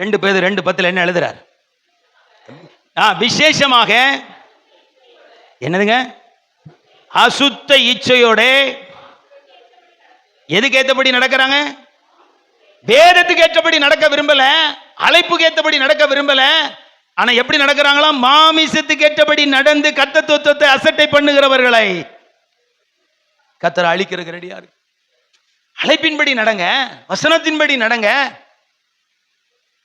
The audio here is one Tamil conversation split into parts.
ரெண்டு பேர் ரெண்டு பத்தில் என்ன எழுதுறார்? ஆ விசேஷமாக என்னதுங்க? அசுத்த இச்சையோட எதுக்கு ஏற்றபடி நடக்கிறாங்க? வேதத்துக்கு ஏற்றபடி நடக்க விரும்பல அழைப்புக்கு ஏற்றபடி நடக்க விரும்பல ஆனா எப்படி நடக்கிறாங்களா? மாமிசத்துக்கு ஏற்றபடி நடந்து கத்த தத்துவத்தை அசட்டை பண்ணுகிறவர்களை. கத்தரை அழிக்கிறதுக்கு ரெடியா இருக்கு. அழைப்பின்படி நடங்க வசனத்தின்படி நடங்க.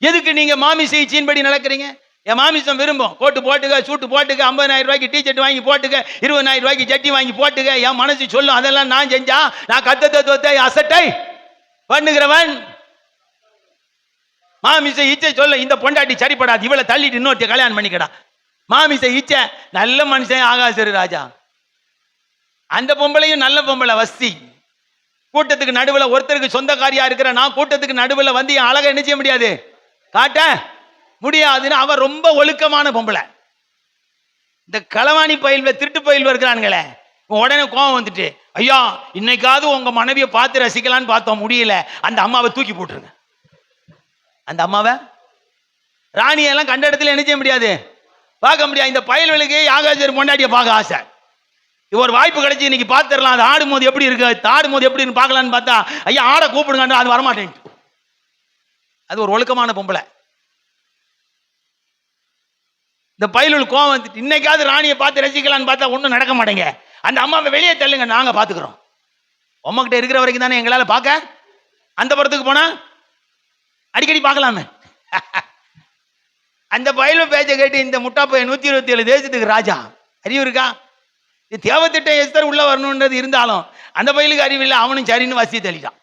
எதுக்கு நீங்க மாமிசை இச்சையின்படி நடக்கிறீங்க? என் மாமிசம் விரும்பும். கோட்டு போட்டுக்க சூட்டு போட்டுக்க ஐம்பதாயிரம் ரூபாய்க்கு டிஷர்ட் வாங்கி போட்டுக்க இருபதாயிரம் ரூபாய்க்கு ஜட்டி வாங்கி போட்டுக்க என் மனசு சொல்லும் அதெல்லாம் நான் செஞ்சா நான் கத்த தத்துவத்தை அசட்டை. பண்ணுகிறவன் மாமிச இச்சை சொல்ல இந்த பொண்டாட்டி சரிப்படாது இவளை தள்ளிட்டு இன்னொருத்த கல்யாணம் பண்ணிக்கடா. மாமிச இச்சை நல்ல மனுஷன் ஆகாசரு ராஜா. அந்த பொம்பளையும் நல்ல பொம்பளை வஸ்தி. கூட்டத்துக்கு நடுவில் ஒருத்தருக்கு சொந்தக்காரியா இருக்கிற நான் கூட்டத்துக்கு நடுவில் வந்து என் அழகை என்ன செய்ய முடியாது? காட்ட முடியாதுன்னு அவன் ரொம்ப ஒழுக்கமான பொம்பளை. இந்த களவாணி பயில்வ திருட்டு பயில்வ இருக்கிறானுங்களே உடனே கோவம் வந்துட்டு ஐயா இன்னைக்காவது உங்க மனைவியை பார்த்து ரசிக்கலான்னு பார்த்தோம் முடியல. அந்த அம்மாவை தூக்கி போட்டுருங்க. அந்த அம்மாவை? ராணியெல்லாம் கண்ட இடத்துல என்ன செய்ய முடியாது? பார்க்க முடியாது. இந்த பயல்களுக்கு யாகாசர் கொண்டாடிய பார்க்க ஆசை. இது ஒரு வாய்ப்பு கிடைச்சி இன்னைக்கு பார்த்துடலாம். அது ஆடும்போது எப்படி இருக்கு? அது ஆடும்போது எப்படி பார்க்கலான்னு பார்த்தா ஐயா ஆட கூப்பிடுங்க அது வரமாட்டேன் அது ஒரு ஒழுக்கமான பொம்பளை. இந்த பயிலுள் கோவம் வந்துட்டு இன்னைக்காவது ராணியை பார்த்து ரசிக்கலான்னு பார்த்தா ஒன்றும் நடக்க மாட்டேங்க. அந்த அம்மாவை வெளியே தள்ளுங்க நாங்கள் பார்த்துக்குறோம். உம்மகிட்ட இருக்கிற வரைக்கும் தானே எங்களால் பார்க்க? அந்த படத்துக்கு போனா? அடிக்கடி பார்க்கலாமே. அந்த பயிலு பேச்சை கேட்டு இந்த முட்டா நூற்றி இருபத்தி ஏழு தேசத்துக்கு ராஜா அறிவு இருக்கா? இது தேவத்திட்டம் எஸ்தர் உள்ளே வரணுன்றது இருந்தாலும் அந்த பயிலுக்கு அறிவு இல்லை அவனும் சரின்னு வசதி தள்ளிட்டான்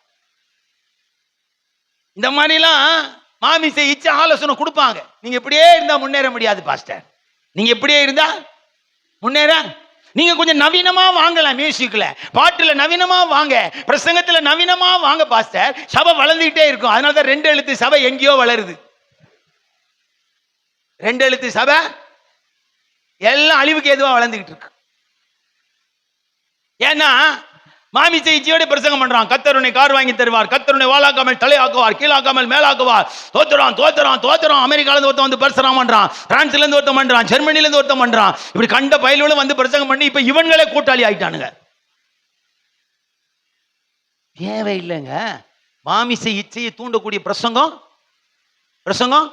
இந்த மாதிரிலாம் மாமிசை இச்ச ஆலோசனை கொடுப்பாங்க. நீங்க இப்படியே இருந்தா முன்னேற முடியாது பாஸ்டர். நீங்க இப்படியே இருந்தா முன்னேற. நீங்க கொஞ்சம் நவீனமா வாங்கலாம் மியூசிக்ல. பாட்டுல நவீனமா வாங்க. பிரசங்கத்துல நவீனமா வாங்க பாஸ்டர். சபை வளர்ந்துகிட்டே இருக்கும். அதனால தான் ரெண்டு எழுத்து சபை எங்கேயோ வளருது. ரெண்டு எழுத்து சபை எல்லாம் அழிவுக்கு எதுவா வளர்ந்துகிட்டு இருக்கு. ஏன்னா மாமிசை இச்சையோட பிரசங்கம் பண்றான். கத்தருனை கார் வாங்கி தருவார். கத்தருனை வாழாக்காமல் தலையாக்குவார் கீழாக்காமல் மேலாக்குவார். தோத்துறான் தோத்துறான் தோத்துறான். அமெரிக்கால இருந்து ஒருத்தன் வந்து பிரசனம் பண்றான். பிரான்ஸ்ல இருந்து ஒருத்தன் பண்றான். ஜெர்மனில இருந்து ஒருத்தன் பண்றான். இப்படி கண்ட பயிலும் வந்து பிரசங்கம் பண்ணி இப்ப இவன்களே கூட்டாளி ஆயிட்டானுங்க. தேவையில்லைங்க மாமிசை இச்சையை தூண்டக்கூடிய பிரசங்கம்? பிரசங்கம்?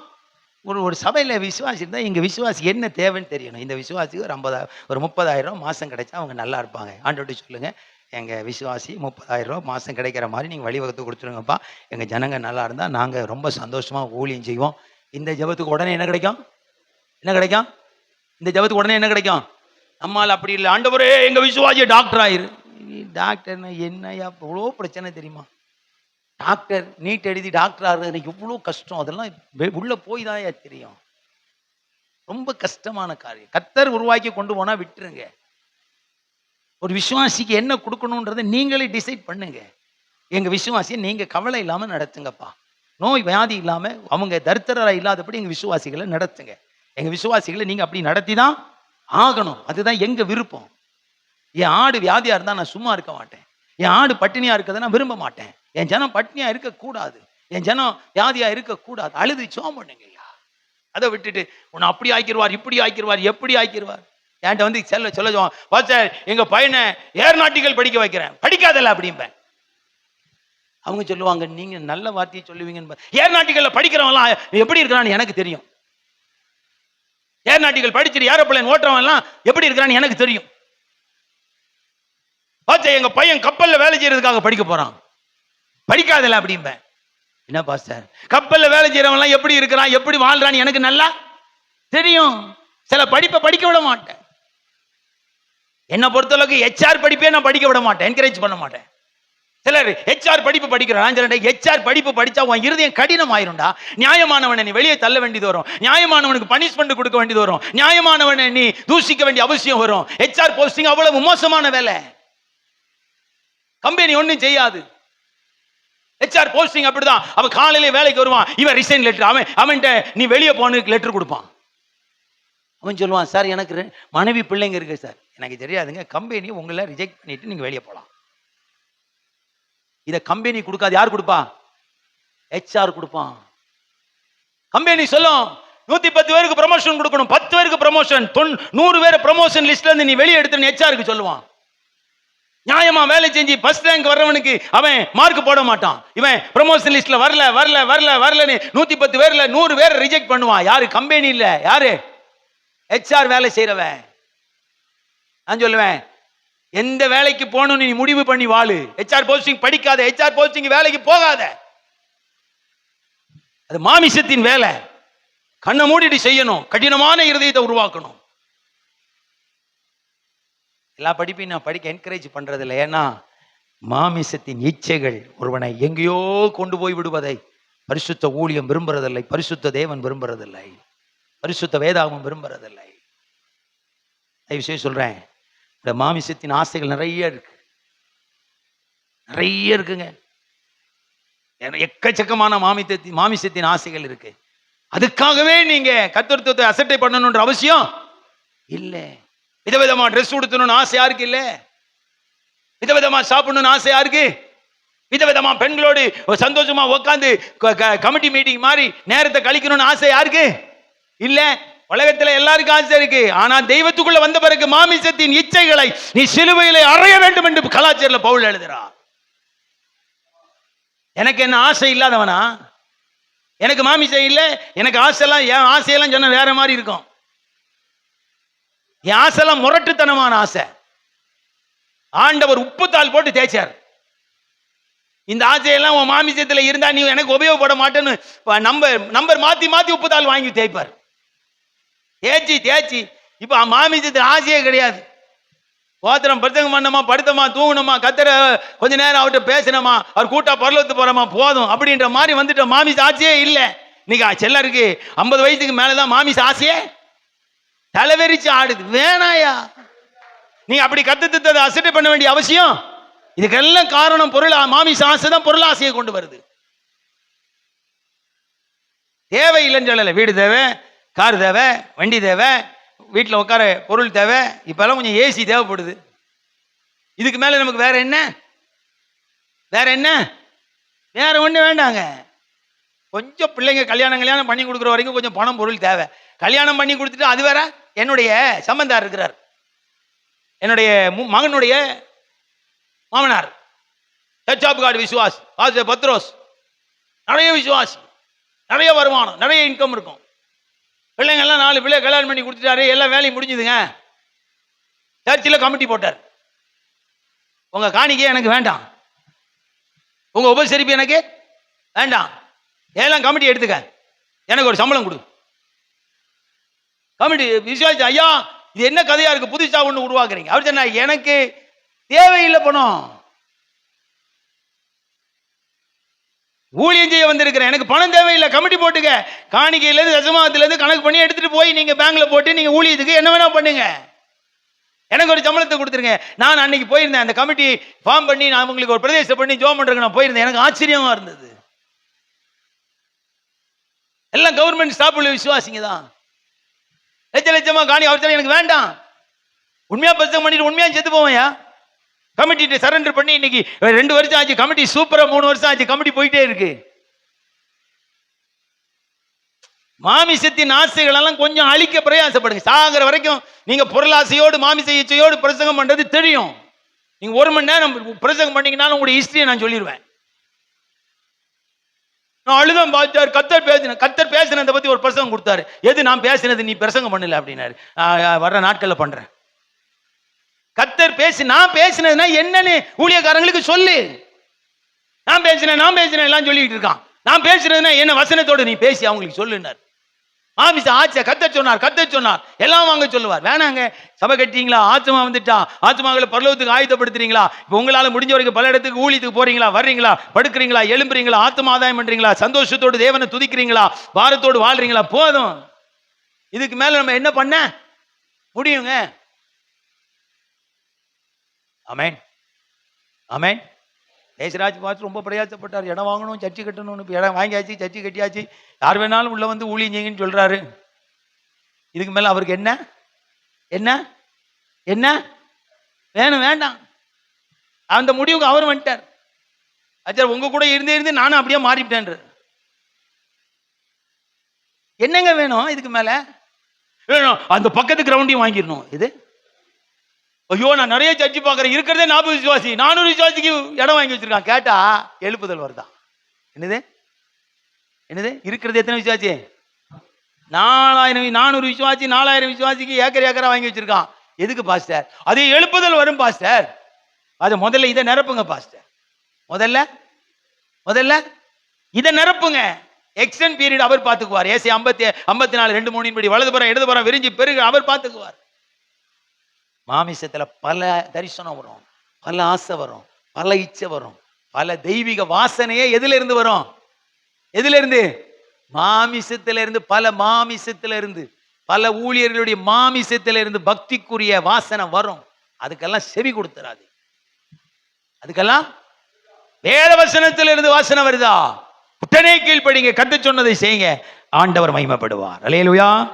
ஒரு ஒரு சபையில் விசுவாசி இருந்தால் எங்கள் விசுவாசி என்ன தேவைன்னு தெரியணும். இந்த விசுவாசிக்கு ஒரு ஐம்பதாயிரம் ஒரு முப்பதாயிரம் மாதம் கிடைச்சா அவங்க நல்லா இருப்பாங்க. ஆண்டோட்டு சொல்லுங்கள் எங்கள் விசுவாசி முப்பதாயிரம் ரூபா மாதம் கிடைக்கிற மாதிரி நீங்கள் வழிவகுத்து கொடுத்துருங்கப்பா. எங்கள் ஜனங்க நல்லா இருந்தால் நாங்கள் ரொம்ப சந்தோஷமாக ஊழியம் செய்வோம். இந்த ஜெபத்துக்கு உடனே என்ன கிடைக்கும்? என்ன கிடைக்கும்? இந்த ஜெபத்துக்கு உடனே என்ன கிடைக்கும்? நம்மால் அப்படி இல்லை. ஆண்டவரே எங்கள் விசுவாசி டாக்டர் ஆயிரு. டாக்டர்னா என்னையா இவ்வளோ பிரச்சனை தெரியுமா? டாக்டர் நீட் எழுதி டாக்டர் ஆகிறது இவ்வளோ கஷ்டம்? அதெல்லாம் உள்ளே போய் தான் தெரியும். ரொம்ப கஷ்டமான காரியம். கத்தர் உருவாக்கி கொண்டு போனால் விட்டுருங்க. ஒரு விசுவாசிக்கு என்ன கொடுக்கணுன்றதை நீங்களே டிசைட் பண்ணுங்க. எங்கள் விசுவாசியை நீங்கள் கவலை இல்லாமல் நடத்துங்கப்பா. நோய் வியாதி இல்லாமல் அவங்க தரித்திரராக இல்லாதபடி எங்கள் விசுவாசிகளை நடத்துங்க. எங்கள் விசுவாசிகளை நீங்கள் அப்படி நடத்தி தான் ஆகணும். அதுதான் எங்கள் விருப்பம். என் ஆடு வியாதியாக இருந்தால் நான் சும்மா இருக்க மாட்டேன். என் ஆடு பட்டினியாக இருக்கிறத நான் விரும்ப மாட்டேன். என் ஜனம் பட்டினியாக இருக்கக்கூடாது. என் ஜனம் வியாதியாக இருக்கக்கூடாது. அழுது சோம் பண்ணுங்கய்யா அதை விட்டுட்டு உன்னை அப்படி ஆக்கிடுவார் இப்படி ஆக்கிடுவார் எப்படி ஆக்கிடுவார் என்கிட்ட வந்து செல்ல சொல்ல சொல்லுவான் பாஸ்டர் எங்க பையனை ஏர்நாட்டிகள் படிக்க வைக்கிறேன். படிக்காதல்ல அப்படிம்பேன். அவங்க சொல்லுவாங்க நீங்க நல்ல வார்த்தையை சொல்லுவீங்கன்னு ஏர்நாட்டிக்கல்ல படிக்கிறவங்களாம் எப்படி இருக்கிறான்னு எனக்கு தெரியும். ஏர்நாட்டிக்கல் படிச்சுட்டு ஏரோப்ளேன் ஓட்டுறவன் எல்லாம் எப்படி இருக்கிறான்னு எனக்கு தெரியும். பாச்சா எங்க பையன் கப்பல்ல வேலை செய்யறதுக்காக படிக்க போறான். படிக்காதல்ல அப்படிம்பேன். என்ன பாஸ்டர்? கப்பல்ல வேலை செய்யறவன் எப்படி இருக்கிறான் எப்படி வாழ்றான்னு எனக்கு நல்லா தெரியும். சில படிப்பை படிக்க விட மாட்டேன். என்னை பொறுத்தளவுக்கு ஹெச்ஆர் படிப்பே நான் படிக்க விட மாட்டேன் என்கரேஜ் பண்ண மாட்டேன். சிலர் ஹெச்ஆர் படிப்பு படிக்கிறான் சிலர் ஹெச்ஆர் படிப்பு படிச்சா உன் இருதயம் கடினம் ஆயிரும்டா நியாயமானவனை நீ வெளியே தள்ள வேண்டியது வரும். நியாயமானவனுக்கு பனிஷ்மெண்ட் கொடுக்க வேண்டியது வரும். நியாயமானவனை நீ தூஷிக்க வேண்டிய அவசியம் வரும். ஹெச்ஆர் போஸ்டிங் அவ்வளவு மோசமான வேலை. கம்பெனி ஒன்றும் செய்யாது. ஹெச்ஆர் போஸ்டிங் அப்படிதான். அவன் காலையில வேலைக்கு வருவான். இவன் ரிசைன் லெட்டர் அவன் அவன்கிட்ட நீ வெளியே போனதுக்கு லெட்டர் கொடுப்பான். அவன் சொல்லுவான் சார் எனக்கு மனைவி பிள்ளைங்க இருக்கு சார். எனக்கு தெரியாதுங்க. கம்பெனி உங்களை ரிஜெக்ட் பண்ணிட்டு நீங்க வெளியே போகலாம் இதை கம்பெனி கொடுக்காது. யார் கொடுப்பா? ஹெச்ஆர் கொடுப்பான். கம்பெனி சொல்லும். நூத்தி பத்து பேருக்கு ப்ரமோஷன் கொடுக்கணும். பத்து பேருக்கு ப்ரமோஷன் தொன் நூறு பேர் ப்ரமோஷன் லிஸ்ட்ல இருந்து நீ வெளியே எடுத்துன்னு ஹெச்ஆருக்கு சொல்லுவான். நியாயமா வேலை செஞ்சு ஃபர்ஸ்ட் ரேங்க் வர்றவனுக்கு அவன் மார்க் போட மாட்டான். இவன் ப்ரமோஷன் லிஸ்ட்ல வரல வரல வரல வரலன்னு நூத்தி பத்து பேர்ல நூறு பேர் ரிஜெக்ட் பண்ணுவான். யாரு? கம்பெனி இல்ல. யாரு? ஹெச்ஆர் வேலை செய்யறவன் நான் சொல்லுவேன் எந்த வேலைக்கு போகணும்னு நீ முடிவு பண்ணி வாழு. ஹெச்ஆர் போஸ்டிங் படிக்காத ஹெச்ஆர் போஸ்டிங் வேலைக்கு போகாத. அது மாமிசத்தின் வேலை. கண்ணை மூடிட்டு செய்யணும் கடினமான இருதயத்தை உருவாக்கணும். எல்லா படிப்பையும் நான் படிக்க என்கரேஜ் பண்றது இல்லை ஏன்னா மாமிசத்தின் இச்சைகள் ஒருவனை எங்கேயோ கொண்டு போய் விடுவதை பரிசுத்த ஊழியம் விரும்புறதில்லை பரிசுத்த தேவன் விரும்புறதில்லை பரிசுத்த வேதாகம் விரும்புறதில்லை. தயவு செய்ய சொல்றேன் இந்த மாமிசத்தின் ஆசைகள் நிறைய இருக்கு. நிறைய இருக்குங்க. எக்கச்சக்கமான மாமிசத்தின் மாமிசத்தின் ஆசைகள் இருக்கு. அதுக்காகவே நீங்க கத்தர்த்தத்தை அசட்டை பண்ணணுன்ற அவசியம் இல்லை. விதவிதமா ட்ரெஸ் உடுத்தணும்னு ஆசை யாருக்கு இல்லை? விதவிதமா சாப்பிடணும்னு ஆசை யாருக்கு? விதவிதமா பெண்களோடு ஒரு சந்தோஷமா உட்காந்து கமிட்டி மீட்டிங் மாதிரி நேரத்தை கழிக்கணும்னு ஆசை யாருக்கு? இல்லை. உலகத்தில் எல்லாருக்கும் ஆசை இருக்கு. ஆனால் தெய்வத்துக்குள்ள வந்த பிறகு மாமிசத்தின் இச்சைகளை நீ சிலுவையிலே அறைய வேண்டும் என்று கலாச்சாரில் பவுல் எழுதுறா எனக்கு என்ன ஆசை இல்லாதவனா? எனக்கு மாமிசம் இல்லை எனக்கு ஆசைலாம் என் ஆசையெல்லாம் சொன்ன வேற மாதிரி இருக்கும். என் ஆசைலாம் முரட்டுத்தனமான ஆசை. ஆண்டவர் உப்புத்தாள் போட்டு தேய்ச்சார். இந்த ஆசையெல்லாம் உன் மாமிசத்தில் இருந்தா நீ எனக்கு உபயோகப்பட மாட்டேன்னு நம்பர் நம்பர் மாத்தி மாத்தி உப்புத்தால் வாங்கி தேய்ப்பார். தேய்ச்சி தேய்ச்சி. இப்போ மாமிசத்தில் ஆசையே கிடையாது. ஓத்திரம் பிரச்சனை பண்ணமா படுத்தமா தூங்கணுமா கத்துற கொஞ்ச நேரம் அவர்கிட்ட பேசினோமா அவர் கூட்டா பரலத்து போறோமா போதும் அப்படின்ற மாதிரி வந்துட்ட மாமிச ஆசையே இல்லை. இன்னைக்கு செல்லருக்கு ஐம்பது வயசுக்கு மேலதான் மாமிச ஆசையே? தலைவெறிச்சு ஆடுது. வேணாயா? நீ அப்படி கத்து அசட்டை பண்ண வேண்டிய அவசியம்? இதுக்கெல்லாம் காரணம் பொருள் மாமிச ஆசை தான் பொருள் ஆசையை கொண்டு வருது. தேவை இல்லைன்னு சொல்லலை. வீடு தேவை. கார் தேவை வண்டி தேவை வீட்டில் உட்கார பொருள் தேவை இப்போல்லாம் கொஞ்சம் ஏசி தேவைப்படுது. இதுக்கு மேலே நமக்கு வேற என்ன? வேற என்ன? வேற ஒன்று வேண்டாங்க. கொஞ்சம் பிள்ளைங்க கல்யாணம் கல்யாணம் பண்ணி கொடுக்குற வரைக்கும் கொஞ்சம் பணம் பொருள் தேவை. கல்யாணம் பண்ணி கொடுத்துட்டு அது வேற? என்னுடைய சம்பந்தார் இருக்கிறார். என்னுடைய மு- மகனுடைய மாமனார். Touch of card விசுவாஸ். பத்ரோஸ் நிறைய விசுவாசி. நிறைய வருமானம். நிறைய இன்கம் இருக்கும். பிள்ளைங்கள்லாம் நாலு பிள்ளை கல்யாணம் பண்ணி கொடுத்துட்டாரு எல்லாம் வேலையும் முடிஞ்சுதுங்க. சர்ச்சில் கமிட்டி போட்டார். உங்கள் காணிக்கை எனக்கு வேண்டாம். உங்கள் உபசரிப்பு எனக்கு வேண்டாம். ஏழாம் கமிட்டி எடுத்துக்க. எனக்கு ஒரு சம்பளம் கொடு. கமிட்டி விசுவாசி ஐயா இது என்ன கதையாக இருக்குது புதுசாக ஒன்று உருவாக்குறீங்க. அவர் சொன்னா எனக்கு தேவையில்லை பணம். ஊழியம் செய்ய வந்திருக்கிறேன். எனக்கு பணம் தேவையில்லை. கமிட்டி போட்டுக்க. காணிக்கையிலேருந்து இருந்து கணக்கு பண்ணி எடுத்துகிட்டு போய் நீங்கள் பேங்கில் போட்டு நீங்கள் ஊழியத்துக்கு என்ன வேணால் பண்ணுங்கள் எனக்கு ஒரு சம்பளத்தை கொடுத்துருங்க. நான் அன்னைக்கு போயிருந்தேன். அந்த கமிட்டி ஃபார்ம் பண்ணி நான் உங்களுக்கு ஒரு பிரதேசம் பண்ணி ஜோம் பண்ணுறதுக்கு நான் போயிருந்தேன். எனக்கு ஆச்சரியமாக இருந்தது. எல்லாம் கவர்மெண்ட் ஸ்டாப் உள்ள விசுவாசிங்க தான். லட்ச லட்சமா காணி அவர் எனக்கு வேண்டாம். உண்மையா பிரச்சனை பண்ணிட்டு உண்மையா செத்து போவேன்யா? கமிட்டிட்டு சரண்டர் பண்ணி இன்னைக்கு ரெண்டு வருஷம் ஆச்சு. கமிட்டி சூப்பரா மூணு வருஷம் ஆச்சு. கமிட்டி போயிட்டே இருக்கு. மாமிசத்தின் ஆசைகள் எல்லாம் கொஞ்சம் அழிக்க பிரயாசப்படுங்க. சாகிற வரைக்கும் நீங்க பொருளாசையோடு மாமிச இச்சையோடு பிரசங்கம் பண்றது தெரியும். நீங்க ஒரு மணி நேரம் பிரசங்கம் பண்ணீங்கன்னாலும் உங்களுடைய ஹிஸ்டரியை நான் சொல்லிடுவேன் நான் அழுதம் பார்த்தார் கத்தர் பேசினேன் கத்தர் பேசினதை பத்தி ஒரு பிரசங்கம் கொடுத்தாரு. எது நான் பேசினது நீ பிரசங்கம் பண்ணல அப்படின்னாரு. வர்ற நாட்கள்ல பண்றேன். கத்தர் பேசி நான் பேசினதுன்னா என்னன்னு ஊழியக்காரங்களுக்கு சொல்லு. நான் பேசினேன் நான் பேசினேன் எல்லாம் சொல்லிட்டு இருக்கான். நான் பேசுறதுன்னா என்ன வசனத்தோடு நீ பேசி அவங்களுக்கு சொல்லுனார் மாமிச ஆச்சா கத்த சொன்னார் கத்த சொன்னார். எல்லாம் வாங்க சொல்லுவார். வேணாங்க. சபை கட்டிங்களா ஆத்மா வந்துட்டா. ஆத்மாக்களை பரலோகத்துக்கு ஆயுதப்படுத்துறீங்களா இப்போ உங்களால் முடிஞ்ச வரைக்கும் பல இடத்துக்கு ஊழியத்துக்கு போறீங்களா? வர்றீங்களா? படுக்கிறீங்களா? எழும்புறீங்களா? ஆத்மா ஆதாயம் பண்றீங்களா? சந்தோஷத்தோடு தேவனை துதிக்கிறீங்களா? பாரத்தோடு வாழ்றீங்களா? போதும். இதுக்கு மேல நம்ம என்ன பண்ண? முடியுங்க. அமேன் அமேன் தேசராஜ் பார்த்து ரொம்ப பிரயாசப்பட்டார். இடம் வாங்கணும் சர்ச்சி கட்டணும்னு இப்போ இடம் வாங்கியாச்சு சர்ச்சி கட்டியாச்சு. யார் வேணாலும் உள்ளே வந்து ஊழியஞ்சிங்கன்னு சொல்கிறாரு இதுக்கு மேலே அவருக்கு என்ன? என்ன? என்ன? வேணும் வேண்டாம். அந்த முடிவுக்கு அவர் வந்துட்டார். அச்சா உங்கள் கூட இருந்தே இருந்து நானும் அப்படியே மாறிவிட்டேன் என்னங்க வேணும் இதுக்கு மேலே? வேணும் அந்த பக்கத்து கிரவுண்டையும் வாங்கிடணும். இது? ஐயோ நான் நிறைய சர்ச்சு பார்க்குறேன். இருக்கிறதே நாற்பது விசுவாசி. நானூறு விசுவாசிக்கு இடம் வாங்கி வச்சிருக்கான். கேட்டா எழுப்புதல் வருதா? என்னது? என்னது? இருக்கிறது எத்தனை விசுவாசி? நாலாயிரம் நானூறு விசுவாசி நாலாயிரம் விசுவாசிக்கு ஏக்கர் ஏக்கரா வாங்கி வச்சிருக்கான். எதுக்கு பாஸ்டர்? அது எழுப்புதல் வரும் பாஸ்டர். அது முதல்ல இதை நிரப்புங்க பாஸ்டர். முதல்ல? முதல்ல? இதை நிரப்புங்க. எக்ஸ்டன் பீரியட் அவர் பார்த்துக்குவார். ஏசி ஐம்பத்தி ஐம்பத்தி நாலு ரெண்டு மூணின் படி வலது இடதுபுறம் விரிஞ்சு பெருக அவர் பார்த்துக்குவார். மாமிசத்தில் பல தரிசனம் வரும் பல ஆசை வரும் பல இச்சை வரும் பல தெய்வீக வாசனையே எதுல இருந்து வரும்? எதுல இருந்து மாமிசத்துல இருந்து பல மாமிசத்துல இருந்து பல ஊழியர்களுடைய மாமிசத்துல இருந்து பக்திக்குரிய வாசனை வரும். அதுக்கெல்லாம் செவி கொடுத்துறாது. அதுக்கெல்லாம் வேத வசனத்துல இருந்து வாசனை வருதா? உடனே கீழ்ப்படிங்க கத்து சொன்னதை செய்யுங்க. ஆண்டவர் மகிமைப்படுவார். அலையலுயா